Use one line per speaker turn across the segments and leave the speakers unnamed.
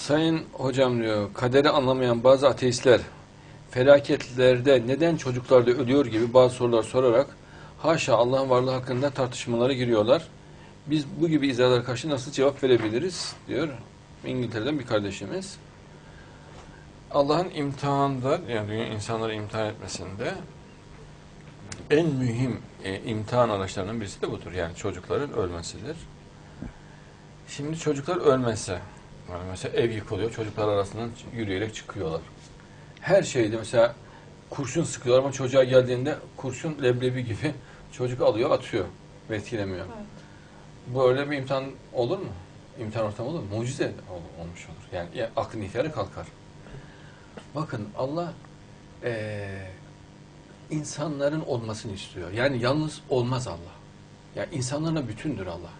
Sayın hocam diyor, kaderi anlamayan bazı ateistler felaketlerde neden çocuklar da ölüyor gibi bazı sorular sorarak haşa Allah'ın varlığı hakkında tartışmalara giriyorlar. Biz bu gibi izahlara karşı nasıl cevap verebiliriz diyor İngiltere'den bir kardeşimiz. Allah'ın imtihanda yani insanları imtihan etmesinde en mühim e, imtihan araçlarından birisi de budur. Yani çocukların ölmesidir. Şimdi çocuklar ölmezse, yani mesela ev yıkılıyor, çocuklar arasından yürüyerek çıkıyorlar. Her şeyde mesela kurşun sıkıyorlar ama çocuğa geldiğinde kurşun leblebi gibi çocuk alıyor, atıyor ve etkilemiyor.
Evet.
Böyle bir imtihan olur mu? İmtihan ortamı olur mu? Mucize ol- olmuş olur. Yani ya, aklın ihtiyarı kalkar. Bakın Allah eee, insanların olmasını istiyor. Yani yalnız olmaz Allah. Yani insanlarla bütündür Allah.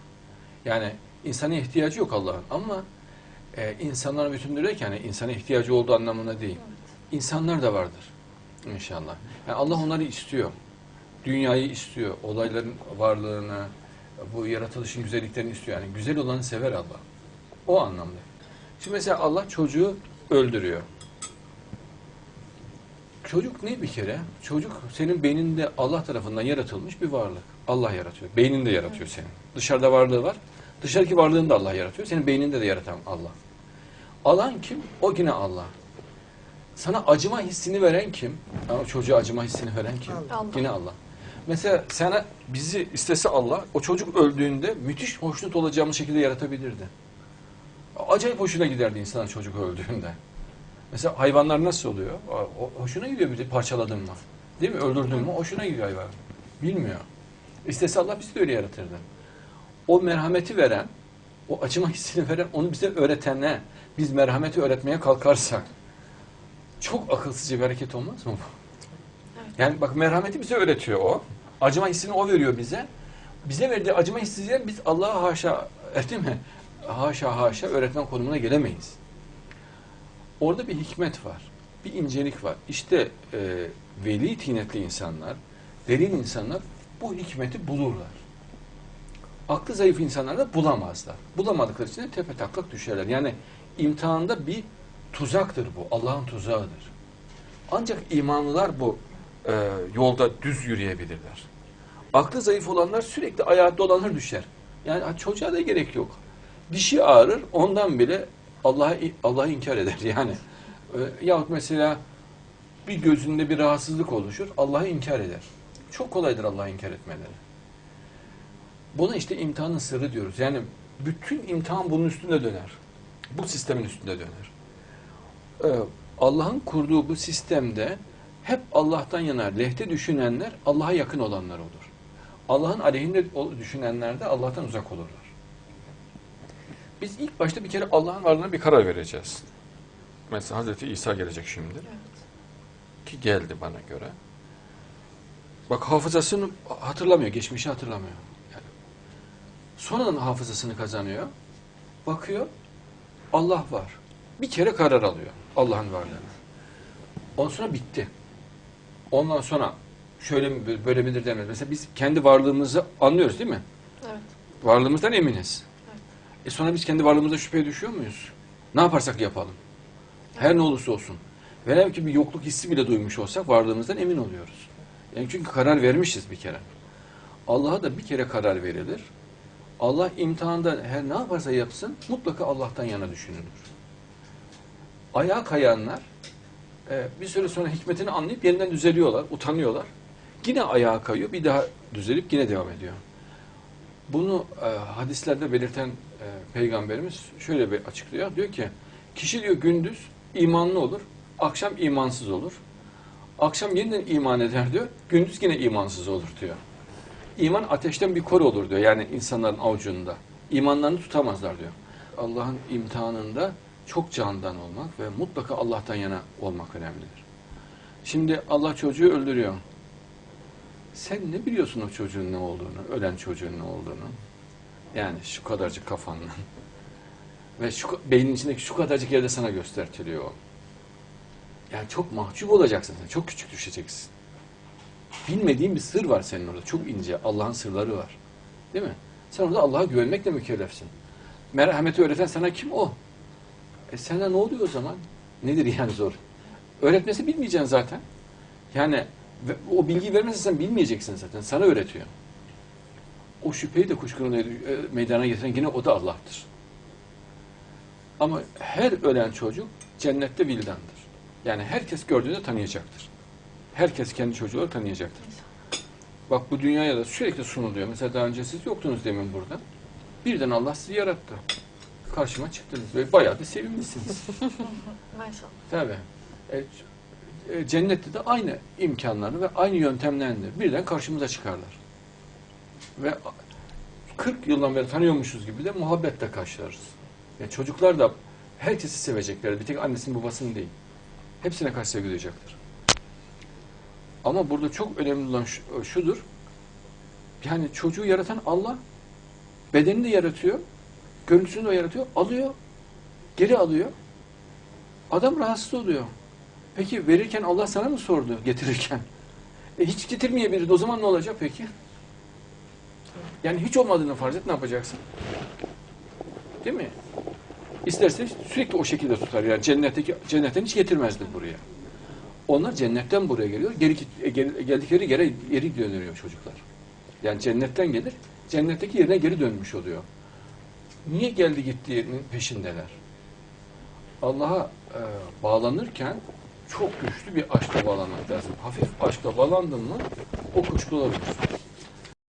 Yani insana ihtiyacı yok Allah'ın ama e, insanlarla bütündür derken yani insana ihtiyacı olduğu anlamına değil. İnsanlar da vardır inşallah. Yani Allah onları istiyor. Dünyayı istiyor. Olayların varlığını, bu yaratılışın güzelliklerini istiyor. Yani güzel olanı sever Allah. O anlamda. Şimdi mesela Allah çocuğu öldürüyor. Çocuk ne bir kere? Çocuk senin beyninde Allah tarafından yaratılmış bir varlık. Allah yaratıyor. Beyninde yaratıyor senin. Dışarıda varlığı var. Dışarıdaki varlığını da Allah yaratıyor. Senin beyninde de yaratan Allah. Alan kim? O yine Allah. Sana acıma hissini veren kim? Ama çocuğa acıma hissini veren kim?
Allah.
Yine Allah. Mesela sana bizi istese Allah, o çocuk öldüğünde müthiş hoşnut olacağımız şekilde yaratabilirdi. Acayip hoşuna giderdi insan çocuk öldüğünde. Mesela hayvanlar nasıl oluyor? O- o- hoşuna gidiyor bir parçaladın mı? Değil mi? Öldürdün mü? Hoşuna gidiyor hayvan. Bilmiyor. İstese Allah bizi de öyle yaratırdı. O merhameti veren, o acıma hissini veren, onu bize öğretene, biz merhameti öğretmeye kalkarsak çok akılsızca bir hareket olmaz mı bu?
Evet.
Yani bak merhameti bize öğretiyor o. Acıma hissini o veriyor bize. Bize verdiği acıma hissiyle biz Allah'a haşa, e, değil mi? Haşa haşa öğretmen konumuna gelemeyiz. Orada bir hikmet var. Bir incelik var. İşte e, veli tinetli insanlar, derin insanlar bu hikmeti bulurlar. Aklı zayıf insanlar da bulamazlar. Bulamadıkları için tepe taklak düşerler. Yani imtihanda bir tuzaktır bu. Allah'ın tuzağıdır. Ancak imanlılar bu e, yolda düz yürüyebilirler. Aklı zayıf olanlar sürekli ayağa dolanır düşer. Yani çocuğa da gerek yok. Dişi ağrır ondan bile Allah'ı Allah'ı inkar eder yani. E, yahut mesela bir gözünde bir rahatsızlık oluşur. Allah'ı inkar eder. Çok kolaydır Allah'ı inkar etmeleri. Buna işte imtihanın sırrı diyoruz. Yani bütün imtihan bunun üstünde döner. Bu sistemin üstünde döner. Ee, Allah'ın kurduğu bu sistemde hep Allah'tan yana lehte düşünenler Allah'a yakın olanlar olur. Allah'ın aleyhinde düşünenler de Allah'tan uzak olurlar. Biz ilk başta bir kere Allah'ın varlığına bir karar vereceğiz. Mesela Hazreti İsa gelecek şimdi.
Evet.
Ki geldi bana göre. Bak hafızasını hatırlamıyor, geçmişi hatırlamıyor. Sonradan hafızasını kazanıyor. Bakıyor, Allah var. Bir kere karar alıyor Allah'ın varlığını. Ondan sonra bitti. Ondan sonra şöyle mi böyle midir demez. Mesela biz kendi varlığımızı anlıyoruz değil mi?
Evet.
Varlığımızdan eminiz.
Evet.
E sonra biz kendi varlığımıza şüpheye düşüyor muyuz? Ne yaparsak yapalım. Her ne olursa olsun. Velev ki bir yokluk hissi bile duymuş olsak varlığımızdan emin oluyoruz. Yani çünkü karar vermişiz bir kere. Allah'a da bir kere karar verilir. Allah imtihanda her ne yaparsa yapsın mutlaka Allah'tan yana düşünülür. Ayağa kayanlar e, bir süre sonra hikmetini anlayıp yeniden düzeliyorlar, utanıyorlar. Yine ayağa kayıyor, bir daha düzelip yine devam ediyor. Bunu e, hadislerde belirten e, peygamberimiz şöyle bir açıklıyor. Diyor ki kişi diyor gündüz imanlı olur, akşam imansız olur. Akşam yeniden iman eder diyor, gündüz yine imansız olur diyor. İman ateşten bir kor olur diyor yani insanların avucunda. İmanlarını tutamazlar diyor. Allah'ın imtihanında çok candan olmak ve mutlaka Allah'tan yana olmak önemlidir. Şimdi Allah çocuğu öldürüyor. Sen ne biliyorsun o çocuğun ne olduğunu, ölen çocuğun ne olduğunu? Yani şu kadarcık kafanla. Ve şu beynin içindeki şu kadarcık yerde sana göstertiliyor. Yani çok mahcup olacaksın sen. Çok küçük düşeceksin. Bilmediğin bir sır var senin orada. Çok ince. Allah'ın sırları var. Değil mi? Sen orada Allah'a güvenmekle mükellefsin. Merhameti öğreten sana kim o? E sana ne oluyor o zaman? Nedir yani zor? Öğretmesi bilmeyeceksin zaten. Yani o bilgiyi vermezsen sen bilmeyeceksin zaten. Sana öğretiyor. O şüpheyi de kuşkunun e, meydana getiren yine o da Allah'tır. Ama her ölen çocuk cennette vildandır. Yani herkes gördüğünde tanıyacaktır. Herkes kendi çocuğu olarak tanıyacaktır. Bak bu dünyaya da sürekli sunuluyor. Mesela daha önce siz yoktunuz demin burada. Birden Allah sizi yarattı. Karşıma çıktınız ve bayağı da sevimlisiniz.
Maşallah.
Tabii. E, e, cennette de aynı imkanlarını ve aynı yöntemlerini birden karşımıza çıkarlar. Ve 40 yıldan beri tanıyormuşuz gibi de muhabbetle karşılarız. Yani çocuklar da herkesi sevecekler. Bir tek annesinin babasını değil. Hepsine karşı sevgi duyacaklar. Ama burada çok önemli olan şu- şudur. Yani çocuğu yaratan Allah bedenini de yaratıyor. Görüntüsünü de yaratıyor. Alıyor. Geri alıyor. Adam rahatsız oluyor. Peki verirken Allah sana mı sordu getirirken? E hiç getirmeyebilirdi. O zaman ne olacak peki? Yani hiç olmadığını farz et ne yapacaksın? Değil mi? İsterse sürekli o şekilde tutar. Yani cennetteki cennetten hiç getirmezdi buraya. Onlar cennetten buraya geliyor. Geri, e, geri- geldikleri yere geri dönüyor çocuklar. Yani cennetten gelir. Cennetteki yerine geri dönmüş oluyor. Niye geldi gittiğinin peşindeler? Allah'a e, bağlanırken çok güçlü bir aşkla bağlanmak lazım. Hafif aşkla bağlandın mı o kuşku olabilir.